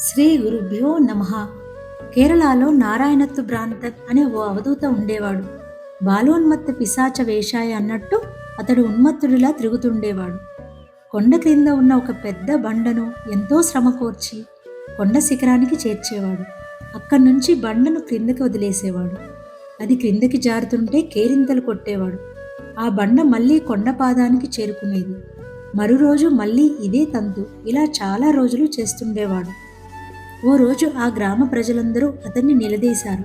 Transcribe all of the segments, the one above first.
శ్రీ గురుభ్యో నమ. కేరళలో నారాయణత్తు భ్రాంతత్ అనే ఓ అవధూత ఉండేవాడు. బాలోన్మత్త పిశాచ వేషాయ అన్నట్టు అతడు ఉన్మత్తుడిలా తిరుగుతుండేవాడు. కొండ క్రింద ఉన్న ఒక పెద్ద బండను ఎంతో శ్రమ కోర్చి కొండ శిఖరానికి చేర్చేవాడు. అక్కడి నుంచి బండను క్రిందకి వదిలేసేవాడు. అది క్రిందకి జారుతుంటే కేరింతలు కొట్టేవాడు. ఆ బండ మళ్ళీ కొండ పాదానికి చేరుకునేది. మరో రోజు మళ్ళీ ఇదే తంతు ఇలా చాలా రోజులు చేస్తుండేవాడు. ఓ రోజు ఆ గ్రామ ప్రజలందరూ అతన్ని నిలదీశారు.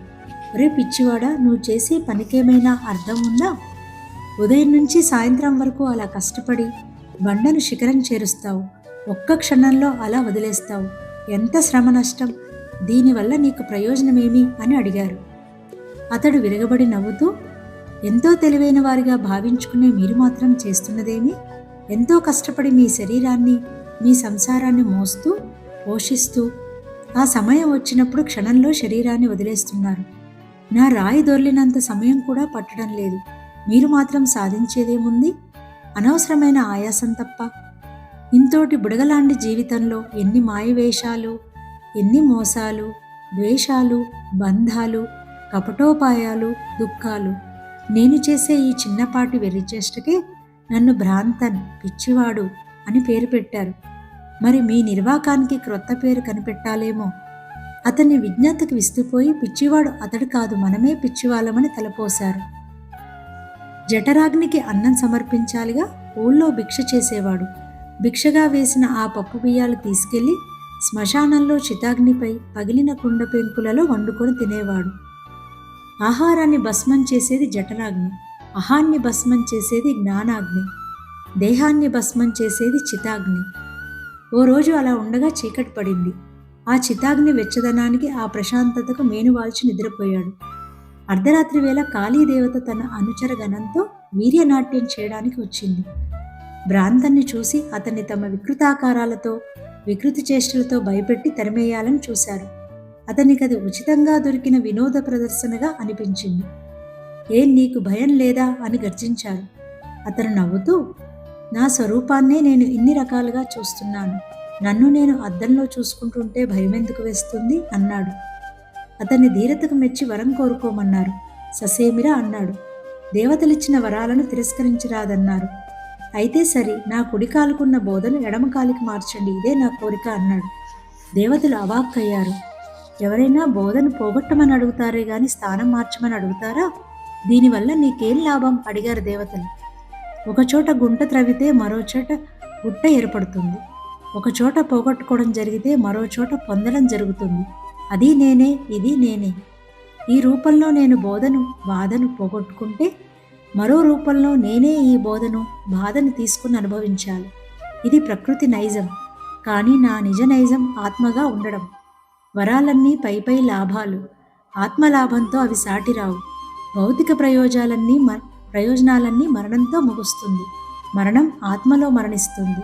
ఒరే పిచ్చివాడా నువ్వు చేసే పనికేమైనా అర్థం ఉందా? ఉదయం నుంచి సాయంత్రం వరకు అలా కష్టపడి బండను శిఖరం చేరుస్తావు. ఒక్క క్షణంలో అలా వదిలేస్తావు. ఎంత శ్రమ నష్టం? దీనివల్ల నీకు ప్రయోజనమేమి? అని అడిగారు. అతడు విరగబడి నవ్వుతూ ఎంతో తెలివైన వారిగా భావించుకునే మీరు మాత్రం చేస్తున్నదేమి? ఎంతో కష్టపడి మీ శరీరాన్ని మీ సంసారాన్ని మోస్తూ పోషిస్తూ ఆ సమయం వచ్చినప్పుడు క్షణంలో శరీరాన్ని వదిలేస్తున్నారు. నా రాయి దొర్లినంత సమయం కూడా పట్టడం లేదు. మీరు మాత్రం సాధించేదేముంది? అనవసరమైన ఆయాసం తప్ప. ఇంతోటి బుడగలాంటి జీవితంలో ఎన్ని మాయవేషాలు ఎన్ని మోసాలు ద్వేషాలు బంధాలు కపటోపాయాలు దుఃఖాలు. నేను చేసే ఈ చిన్నపాటి వెర్రిచేష్టకే నన్ను భ్రాంతన్ పిచ్చివాడు అని పేరు పెట్టారు. మరి మీ నిర్వాకానికి క్రొత్త పేరు కనిపెట్టాలేమో. అతన్ని విజ్ఞతకి విస్తుపోయి పిచ్చివాడు అతడు కాదు మనమే పిచ్చివాళ్ళమని తలపోశారు. జఠరాగ్నికి అన్నం సమర్పించాలిగా ఊళ్ళో భిక్ష చేసేవాడు. భిక్షగా వేసిన ఆ పప్పు బియ్యాలు తీసుకెళ్ళి శ్మశానంలో చితాగ్నిపై పగిలిన కుండ పెంకులలో వండుకొని తినేవాడు. ఆహారాన్ని భస్మం చేసేది జఠరాగ్ని అహాన్ని భస్మం చేసేది జ్ఞానాగ్ని దేహాన్ని భస్మం చేసేది చితాగ్ని. ఓ రోజు అలా ఉండగా చీకటి పడింది. ఆ చితాగ్ని వెచ్చదనానికి ఆ ప్రశాంతతకు మేనువాల్చి నిద్రపోయాడు. అర్ధరాత్రి వేళ కాళీదేవత తన అనుచర గణంతో వీర్యనాట్యం చేయడానికి వచ్చింది. భ్రాంతన్ని చూసి అతన్ని తమ వికృతాకారాలతో వికృతి చేష్టలతో భయపెట్టి తరిమేయాలని చూశారు అతనికి అది ఉచితంగా దొరికిన వినోద ప్రదర్శనగా అనిపించింది. ఏం నీకు భయం లేదా? అని గర్జించారు అతను నవ్వుతూ నా స్వరూపాన్నే నేను ఇన్ని రకాలుగా చూస్తున్నాను. నన్ను నేను అద్దంలో చూసుకుంటుంటే భయం ఎందుకు వేస్తుంది? అన్నాడు. అతన్ని ధీరతకు మెచ్చి వరం కోరుకోమన్నారు. ససేమిరా అన్నాడు. దేవతలిచ్చిన వరాలను తిరస్కరించరాదన్నారు. అయితే సరి నా కుడి కాలుకున్న బోధను ఎడమ కాలికి మార్చండి. ఇదే నా కోరిక అన్నాడు. దేవతలు అవాక్కయ్యారు. ఎవరైనా బోధను పోగొట్టమని అడుగుతారే గాని స్థానం మార్చమని అడుగుతారా? దీనివల్ల నీకేం లాభం? అడిగారు దేవతలు. ఒకచోట గుంట త్రవితే మరోచోట గుట్ట ఏర్పడుతుంది. ఒకచోట పోగొట్టుకోవడం జరిగితే మరో చోట పొందడం జరుగుతుంది. అది నేనే ఇది నేనే. ఈ రూపంలో నేను బోధను బాధను పోగొట్టుకుంటే మరో రూపంలో నేనే ఈ బోధను బాధను తీసుకుని అనుభవించాలి. ఇది ప్రకృతి నైజం. కానీ నా నిజ నైజం ఆత్మగా ఉండడం. వరాలన్నీ పై పై లాభాలు. ఆత్మలాభంతో అవి సాటిరావు. భౌతిక ప్రయోజాలన్నీ మ ప్రయోజనాలన్నీ మరణంతో ముగుస్తుంది. మరణం ఆత్మలో మరణిస్తుంది.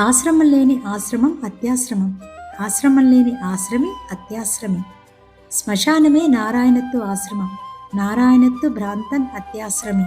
ఆశ్రమం లేని ఆశ్రమం అత్యాశ్రమం. ఆశ్రమం లేని ఆశ్రమి అత్యాశ్రమి. శ్మశానమే నారాయణత్తు ఆశ్రమం. నారాయణత్తు భ్రాంతం అత్యాశ్రమి.